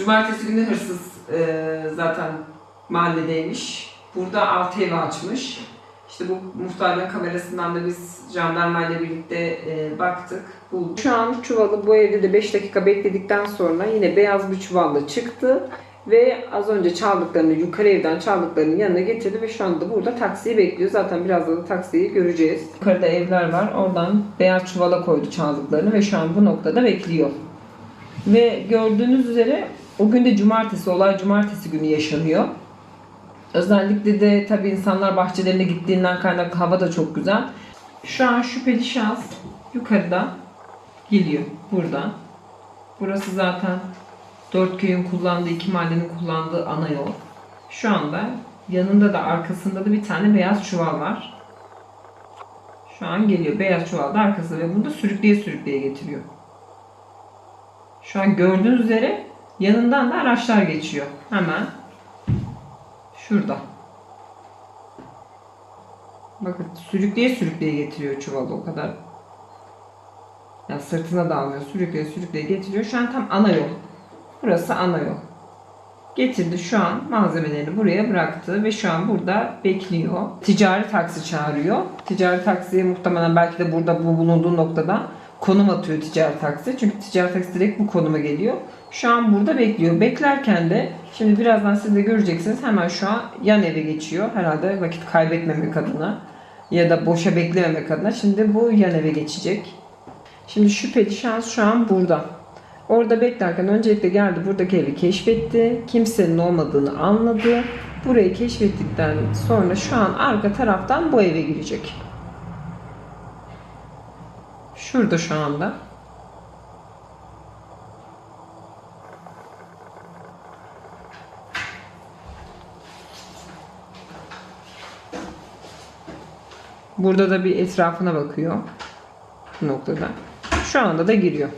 Cumartesi günü hırsız e, zaten mahalledeymiş. Burada altı ev açmış. İşte bu muhtarlığın kamerasından da biz jandarmayla birlikte e, baktık. Bulduk. Şu an çuvalı bu evde de 5 dakika bekledikten sonra yine beyaz bir çuvalla çıktı. Ve az önce çaldıklarını, yukarı evden çaldıklarını yanına getirdi ve şu anda burada taksiyi bekliyor. Zaten birazdan da taksiyi göreceğiz. Yukarıda evler var. Oradan beyaz çuvala koydu çaldıklarını ve şu an bu noktada bekliyor. Ve gördüğünüz üzere o gün de cumartesi, olay cumartesi günü yaşanıyor. Özellikle de tabii insanlar bahçelerine gittiğinden kaynaklı hava da çok güzel. Şu an şüpheli şahıs yukarıda geliyor buradan. Burası zaten dört köyün kullandığı, iki mahallenin kullandığı ana yol. Şu anda yanında da arkasında da bir tane beyaz çuval var. Şu an geliyor. Beyaz çuval da arkası ve bunu da sürükleye sürükleye getiriyor. Şu an gördüğünüz üzere yanından da araçlar geçiyor. Hemen şurada. Bakın sürükleye sürükleye getiriyor çuvalı o kadar. Yani sırtına da almıyor. Sürükleye sürükleye getiriyor. Şu an tam ana yol. Burası ana yol. Getirdi şu an malzemelerini buraya bıraktı ve şu an burada bekliyor. Ticari taksi çağırıyor. Ticari taksiye muhtemelen belki de burada bu bulunduğu noktada konum atıyor ticari taksi. Çünkü ticari taksi direkt bu konuma geliyor. Şu an burada bekliyor. Beklerken de şimdi birazdan siz de göreceksiniz hemen şu an yan eve geçiyor. Herhalde vakit kaybetmemek adına ya da boşa beklememek adına. Şimdi bu yan eve geçecek. Şimdi şüpheli şans şu an burada. Orada beklerken öncelikle geldi buradaki evi keşfetti. Kimsenin olmadığını anladı. Burayı keşfettikten sonra şu an arka taraftan bu eve girecek. Şurada şu anda. Burada da bir etrafına bakıyor. Bu noktada. Şu anda da giriyor.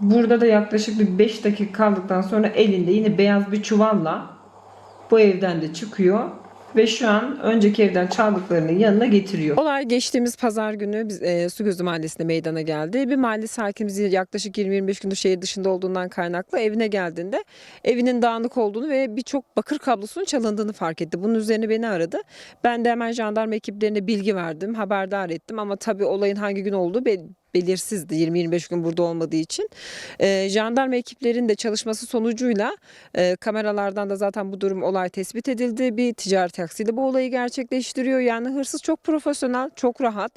Burada da yaklaşık bir 5 dakika kaldıktan sonra elinde yine beyaz bir çuvalla bu evden de çıkıyor ve şu an önceki evden çaldıklarını yanına getiriyor. Olay geçtiğimiz pazar günü biz, e, Sugözü Mahallesi'nde meydana geldi. Bir mahalle sakinimiz yaklaşık 20-25 gündür şehir dışında olduğundan kaynaklı evine geldiğinde evinin dağınık olduğunu ve birçok bakır kablosunun çalındığını fark etti. Bunun üzerine beni aradı. Ben de hemen jandarma ekiplerine bilgi verdim, haberdar ettim ama tabii olayın hangi gün olduğu belirsizdi 20-25 gün burada olmadığı için. E, jandarma ekiplerinin de çalışması sonucuyla e, kameralardan da zaten bu durum olay tespit edildi. Bir ticari taksiyle bu olayı gerçekleştiriyor. Yani hırsız çok profesyonel, çok rahat.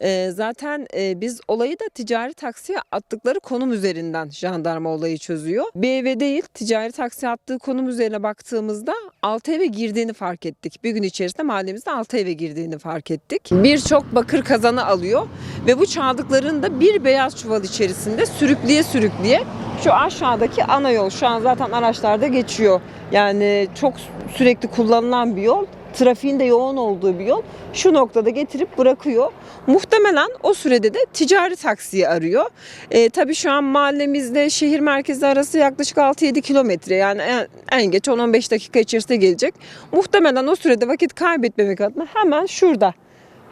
E, zaten e, biz olayı da ticari taksiye attıkları konum üzerinden jandarma olayı çözüyor. Bir eve değil ticari taksiye attığı konum üzerine baktığımızda altı eve girdiğini fark ettik. Bir gün içerisinde mahallemizde altı eve girdiğini fark ettik. Birçok bakır kazanı alıyor ve bu çaldıkların da bir beyaz çuval içerisinde sürükleye sürükleye şu aşağıdaki ana yol şu an zaten araçlarda geçiyor. Yani çok sürekli kullanılan bir yol. Trafiğin de yoğun olduğu bir yol. Şu noktada getirip bırakıyor. Muhtemelen o sürede de ticari taksiyi arıyor. E, tabii şu an mahallemizde şehir merkezi arası yaklaşık 6-7 kilometre. Yani en, en geç 10-15 dakika içerisinde gelecek. Muhtemelen o sürede vakit kaybetmemek adına hemen şurada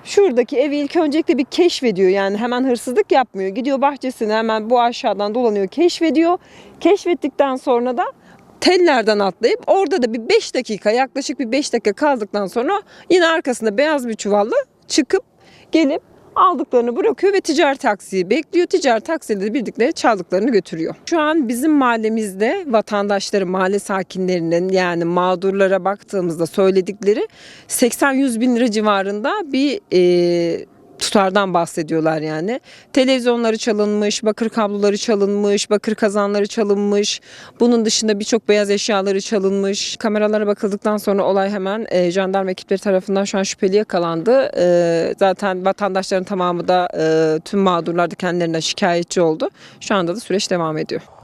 Şuradaki evi ilk öncelikle bir keşfediyor yani hemen hırsızlık yapmıyor. Gidiyor bahçesine hemen bu aşağıdan dolanıyor keşfediyor. Keşfettikten sonra da tellerden atlayıp orada da bir 5 dakika yaklaşık bir 5 dakika kaldıktan sonra yine arkasında beyaz bir çuvalla çıkıp gelip aldıklarını bırakıyor ve ticari taksiyi bekliyor. Ticari taksiyle de çaldıklarını götürüyor. Şu an bizim mahallemizde vatandaşların, mahalle sakinlerinin yani mağdurlara baktığımızda söyledikleri 80-100 bin lira civarında bir e, tutardan bahsediyorlar yani. Televizyonları çalınmış, bakır kabloları çalınmış, bakır kazanları çalınmış. Bunun dışında birçok beyaz eşyaları çalınmış. Kameralara bakıldıktan sonra olay hemen e, jandarma ekipleri tarafından şu an şüpheli yakalandı. E, zaten vatandaşların tamamı da e, tüm mağdurlar da kendilerine şikayetçi oldu. Şu anda da süreç devam ediyor.